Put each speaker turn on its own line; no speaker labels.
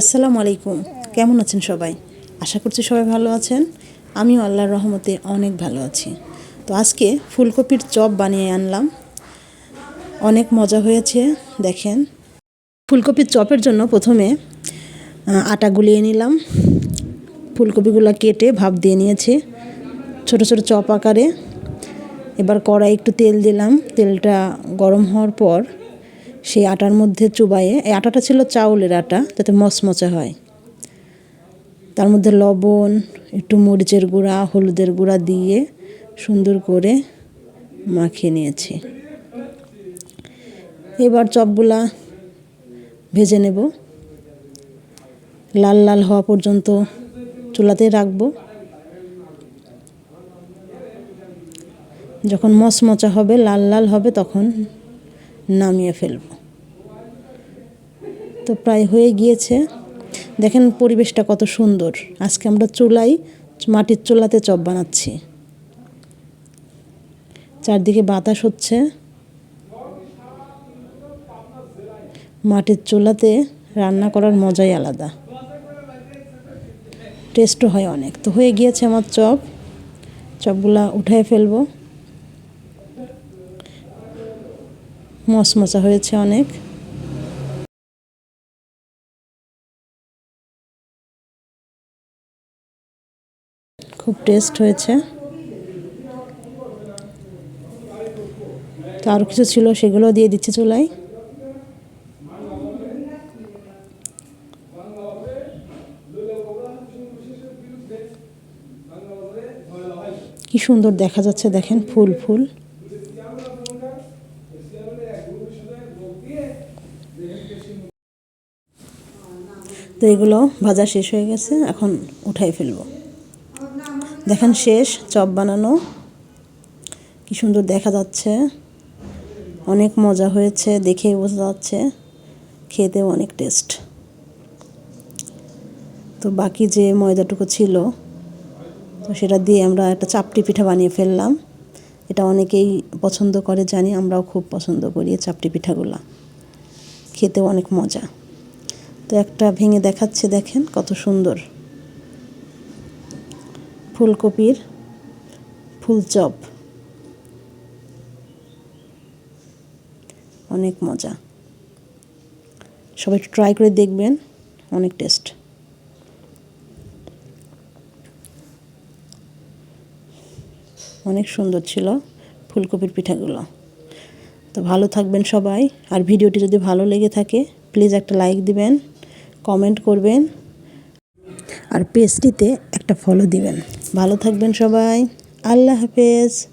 আসসালামু আলাইকুম। কেমন আছেন সবাই? আশা করছি সবাই ভালো আছেন। আমিও আল্লাহর রহমতে অনেক ভালো আছি। তো আজকে ফুলকপির চপ বানিয়ে আনলাম। অনেক মজা হয়েছে, দেখেন। ফুলকপির চপের জন্য প্রথমে আটা গুলিয়ে নিলাম। ফুলকপিগুলো কেটে ভাপ দিয়ে নিয়েছি। ছোট ছোট চপ আকারে। এবার কড়াই একটু তেল দিলাম। তেলটা গরম হওয়ার পর সেই আটার মধ্যে চুবাইয়ে এই আটাটা ছিল চাউলের আটা, যাতে মচমচে হয়। তার মধ্যে লবণ, একটু মরিচের গুঁড়া, হলুদের গুঁড়া দিয়ে সুন্দর করে মাখিয়ে নিয়েছি। এবার চপগুলা ভেজে নেব। লাল লাল হওয়া পর্যন্ত চুলাতে রাখব। যখন মচমচা হবে, লাল লাল হবে, তখন নামিয়ে ফেলব। তো প্রায় হয়ে গিয়েছে। দেখেন পরিবেশটা কত সুন্দর। আজকে আমরা চুলাই, মাটির চুলাতে চপ বানাচ্ছি। চারদিকে বাতাস হচ্ছে। মাটির চুলাতে রান্না করার মজাই আলাদা। টেস্টও হয় অনেক। তো হয়ে গিয়েছে আমার চপ। চপগুলা উঠায় ফেলব। মচমচা হয়েছে অনেক। খুব টেস্ট হয়েছে। তো আরও কিছু ছিল সেগুলো দিয়ে দিচ্ছে চুলাই কি সুন্দর দেখা যাচ্ছে, দেখেন ফুল ফুল। তো এগুলো ভাজা শেষ হয়ে গেছে, এখন উঠাই ফেলব। দেখেন শেষ, চপ বানানো। কি সুন্দর দেখা যাচ্ছে। অনেক মজা হয়েছে দেখে বোঝা যাচ্ছে। খেতেও অনেক টেস্ট। তো বাকি যে ময়দাটুকু ছিল, তো সেটা দিয়ে আমরা একটা চাপটি পিঠা বানিয়ে ফেললাম। এটা অনেকেই পছন্দ করে, জানি আমরাও খুব পছন্দ করি চাপটি পিঠাগুলো। খেতেও অনেক মজা। তো একটা ভেঙে দেখাচ্ছে, দেখেন কত সুন্দর। ফুলকপির ফুলচপ। অনেক মজা। সবাই ট্রাই করে দেখবেন, অনেক টেস্ট অনেক সুন্দর ছিল ফুলকপির পিঠাগুলো। তো ভালো থাকবেন সবাই। আর ভিডিওটি যদি ভালো লেগে থাকে প্লিজ একটা লাইক দিবেন। কমেন্ট করবেন আর পেজটিতে একটা ফলো দিবেন। ভালো থাকবেন সবাই। আল্লাহ হাফেজ।